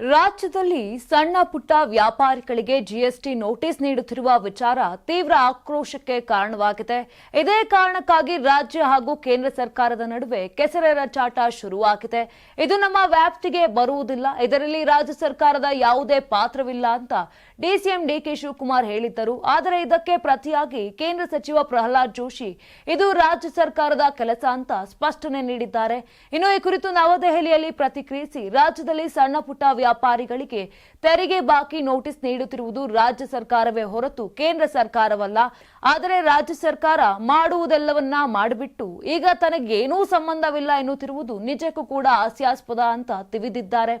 ರಾಜ್ಯದಲ್ಲಿ ಸಣ್ಣ ಪುಟ್ಟ ವ್ಯಾಪಾರಿಗಳಿಗೆ ಜಿಎಸ್ಟಿ ನೋಟಿಸ್ ನೀಡುತ್ತಿರುವ ವಿಚಾರ ತೀವ್ರ ಆಕ್ರೋಶಕ್ಕೆ ಕಾರಣವಾಗಿದೆ. ಇದೇ ಕಾರಣಕ್ಕಾಗಿ ರಾಜ್ಯ ಹಾಗೂ ಕೇಂದ್ರ ಸರ್ಕಾರದ ನಡುವೆ ಕೆಸರೆರ ಚಾಟ ಶುರುವಾಗಿದೆ. ಇದು ನಮ್ಮ ವ್ಯಾಪ್ತಿಗೆ ಬರುವುದಿಲ್ಲ. ಇದರಲ್ಲಿ ರಾಜ್ಯ ಸರ್ಕಾರದ ಯಾವುದೇ ಪಾತ್ರವಿಲ್ಲ ಅಂತ ಡಿಸಿಎಂ ಡಿಕೆ ಶಿವಕುಮಾರ್ ಹೇಳಿದ್ದರು. ಆದರೆ ಇದಕ್ಕೆ ಪ್ರತಿಯಾಗಿ ಕೇಂದ್ರ ಸಚಿವ ಪ್ರಹ್ಲಾದ್ ಜೋಶಿ ಇದು ರಾಜ್ಯ ಸರ್ಕಾರದ ಕೆಲಸ ಅಂತ ಸ್ಪಷ್ಟನೆ ನೀಡಿದ್ದಾರೆ. ಇನ್ನು ಈ ಕುರಿತು ನವದೆಹಲಿಯಲ್ಲಿ ಪ್ರತಿಕ್ರಿಯಿಸಿ ರಾಜ್ಯದಲ್ಲಿ ಸಣ್ಣ ಪುಟ್ಟ ವ್ಯಾಪಾರಿಗಳಿಗೆ ತೆರಿಗೆ ಬಾಕಿ ನೋಟಿಸ್ ನೀಡುತ್ತಿರುವುದು ರಾಜ್ಯ ಸರ್ಕಾರವೇ ಹೊರತು ಕೇಂದ್ರ ಸರ್ಕಾರವಲ್ಲ. ಆದರೆ ರಾಜ್ಯ ಸರ್ಕಾರ ಮಾಡುವುದೆಲ್ಲವನ್ನ ಮಾಡಿಬಿಟ್ಟು ಈಗ ತನಗೇನೂ ಸಂಬಂಧವಿಲ್ಲ ಎನ್ನುತ್ತಿರುವುದು ನಿಜಕ್ಕೂ ಕೂಡ ಹಾಸ್ಯಾಸ್ಪದ ಅಂತ ತಿಳಿದಿದ್ದಾರೆ.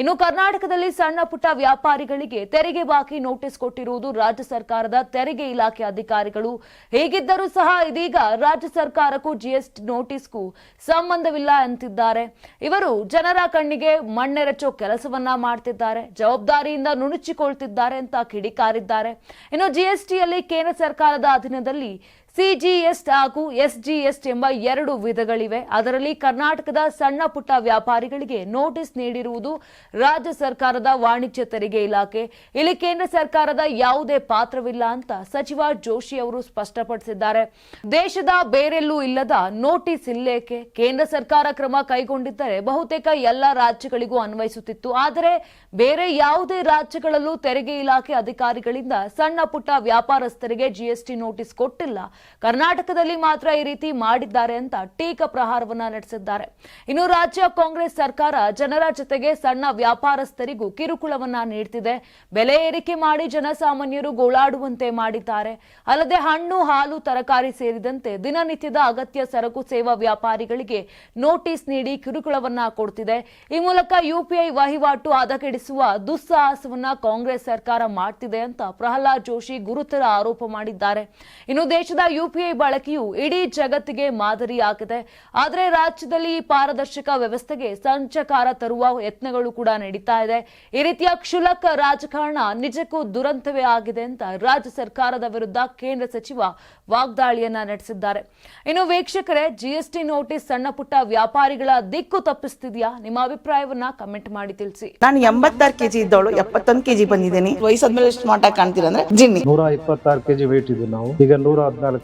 ಇನ್ನು ಕರ್ನಾಟಕದಲ್ಲಿ ಸಣ್ಣ ಪುಟ್ಟ ವ್ಯಾಪಾರಿಗಳಿಗೆ ತೆರಿಗೆ ಬಾಕಿ ನೋಟಿಸ್ ಕೊಟ್ಟಿರುವುದು ರಾಜ್ಯ ಸರ್ಕಾರದ ತೆರಿಗೆ ಇಲಾಖೆ ಅಧಿಕಾರಿಗಳು. ಹೇಗಿದ್ದರೂ ಸಹ ಇದೀಗ ರಾಜ್ಯ ಸರ್ಕಾರಕ್ಕೂ ಜಿಎಸ್ಟಿ ನೋಟಿಸ್ಗೂ ಸಂಬಂಧವಿಲ್ಲ ಅಂತಿದ್ದಾರೆ. ಇವರು ಜನರ ಕಣ್ಣಿಗೆ ಮಣ್ಣೆರಚೋ ಕೆಲಸವನ್ನ ಮಾಡ್ತಿದ್ದಾರೆ ಜವಾಬ್ದಾರಿಯಿಂದ ನುಣುಚಿಕೊಳ್ತಿದ್ದಾರೆ ಅಂತ ಕಿಡಿಕಾರಿದ್ದಾರೆ. ಇನ್ನು ಜಿಎಸ್ಟಿಯಲ್ಲಿ ಕೇಂದ್ರ ಸರ್ಕಾರದ ಅಧೀನದಲ್ಲಿ ಸಿಜಿಎಸ್ ಹಾಗೂ ಎಸ್ಜಿಎಸ್ ಎಂಬ ಎರಡು ವಿಧಗಳಿವೆ. ಅದರಲ್ಲಿ ಕರ್ನಾಟಕದ ಸಣ್ಣ ಪುಟ್ಟ ವ್ಯಾಪಾರಿಗಳಿಗೆ ನೋಟಿಸ್ ನೀಡಿರುವುದು ರಾಜ್ಯ ಸರ್ಕಾರದ ವಾಣಿಜ್ಯ ತೆರಿಗೆ ಇಲಾಖೆ. ಇಲ್ಲಿ ಕೇಂದ್ರ ಸರ್ಕಾರದ ಯಾವುದೇ ಪಾತ್ರವಿಲ್ಲ ಅಂತ ಸಚಿವ ಜೋಶಿ ಅವರು ಸ್ಪಷ್ಟಪಡಿಸಿದ್ದಾರೆ. ದೇಶದ ಬೇರೆಲ್ಲೂ ಇಲ್ಲದ ನೋಟಿಸ್ ಇಲ್ಲೇಕೆ? ಕೇಂದ್ರ ಸರ್ಕಾರ ಕ್ರಮ ಕೈಗೊಂಡಿದ್ದರೆ ಬಹುತೇಕ ಎಲ್ಲ ರಾಜ್ಯಗಳಿಗೂ ಅನ್ವಯಿಸುತ್ತಿತ್ತು. ಆದರೆ ಬೇರೆ ಯಾವುದೇ ರಾಜ್ಯಗಳಲ್ಲೂ ತೆರಿಗೆ ಇಲಾಖೆ ಅಧಿಕಾರಿಗಳಿಂದ ಸಣ್ಣ ಪುಟ್ಟ ವ್ಯಾಪಾರಸ್ಥರಿಗೆ ಜಿಎಸ್ಟಿ ನೋಟಿಸ್ ಕೊಟ್ಟಿಲ್ಲ. ಕರ್ನಾಟಕದಲ್ಲಿ ಮಾತ್ರ ಈ ರೀತಿ ಮಾಡಿದ್ದಾರೆ ಅಂತ ಟೀಕಾ ಪ್ರಹಾರವನ್ನ ನಡೆಸಿದ್ದಾರೆ. ಇನ್ನು ರಾಜ್ಯ ಕಾಂಗ್ರೆಸ್ ಸರ್ಕಾರ ಜನರ ಜೊತೆಗೆ ಸಣ್ಣ ವ್ಯಾಪಾರಸ್ಥರಿಗೂ ಕಿರುಕುಳವನ್ನ ನೀಡ್ತಿದೆ. ಬೆಲೆ ಏರಿಕೆ ಮಾಡಿ ಜನಸಾಮಾನ್ಯರು ಗೋಳಾಡುವಂತೆ ಮಾಡಿದ್ದಾರೆ. ಅಲ್ಲದೆ ಹಣ್ಣು, ಹಾಲು, ತರಕಾರಿ ಸೇರಿದಂತೆ ದಿನನಿತ್ಯದ ಅಗತ್ಯ ಸರಕು ಸೇವಾ ವ್ಯಾಪಾರಿಗಳಿಗೆ ನೋಟಿಸ್ ನೀಡಿ ಕಿರುಕುಳವನ್ನ ಕೊಡ್ತಿದೆ. ಈ ಮೂಲಕ ಯುಪಿಐ ವಹಿವಾಟು ಹದಗೆಡಿಸುವ ದುಸ್ಸಾಹಸವನ್ನ ಕಾಂಗ್ರೆಸ್ ಸರ್ಕಾರ ಮಾಡ್ತಿದೆ ಅಂತ ಪ್ರಹ್ಲಾದ್ ಜೋಶಿ ಗುರುತರ ಆರೋಪ ಮಾಡಿದ್ದಾರೆ. ಇನ್ನು ದೇಶದ ಯುಪಿಐ ಬಳಕೆಯು ಇಡೀ ಜಗತ್ತಿಗೆ ಮಾದರಿಯಾಗಿದೆ ಆದರೆ ರಾಜ್ಯದಲ್ಲಿ ಈ ಪಾರದರ್ಶಕ ವ್ಯವಸ್ಥೆಗೆ ಸಂಚಕಾರ ತರುವ ಯತ್ನಗಳು ಕೂಡ ನಡೀತಾ ಇದೆ. ಈ ರೀತಿಯ ಕ್ಷುಲಕ ರಾಜಕಾರಣ ನಿಜಕ್ಕೂ ದುರಂತವೇ ಆಗಿದೆ ಅಂತ ರಾಜ್ಯ ಸರ್ಕಾರದ ವಿರುದ್ಧ ಕೇಂದ್ರ ಸಚಿವ ವಾಗ್ದಾಳಿಯನ್ನ ನಡೆಸಿದ್ದಾರೆ. ಇನ್ನು ವೀಕ್ಷಕರೇ ಜಿಎಸ್ಟಿ ನೋಟಿಸ್ ಸಣ್ಣ ಪುಟ್ಟ ವ್ಯಾಪಾರಿಗಳ ದಿಕ್ಕು ತಪ್ಪಿಸ್ತಿದೆಯಾ? ನಿಮ್ಮ ಅಭಿಪ್ರಾಯವನ್ನ ಕಮೆಂಟ್ ಮಾಡಿ ತಿಳಿಸಿ. ನಾನು ಎಂಬತ್ತಾರು ಕೆಜಿ ಇದ್ದವಳು ಎಪ್ಪತ್ತೊಂದು ಕೆಜಿ ಬಂದಿದ್ದೀನಿ. ವಯಸ್ಸಾದ್ಮೇಲೆ ಸ್ಮಾರ್ಟ್ ಆಗಿ ಕಾಣ್ತೀರಾ ಅಂದ್ರೆ? ಜಿನ್ನಿ. ನೂರ ಇಪ್ಪತ್ತಾರು ಕೆಜಿ ವೇಟ್ ಇದ್ದು ನಾವು. ಈಗ ನೂರ ಹದಿನಾಲ್ಕು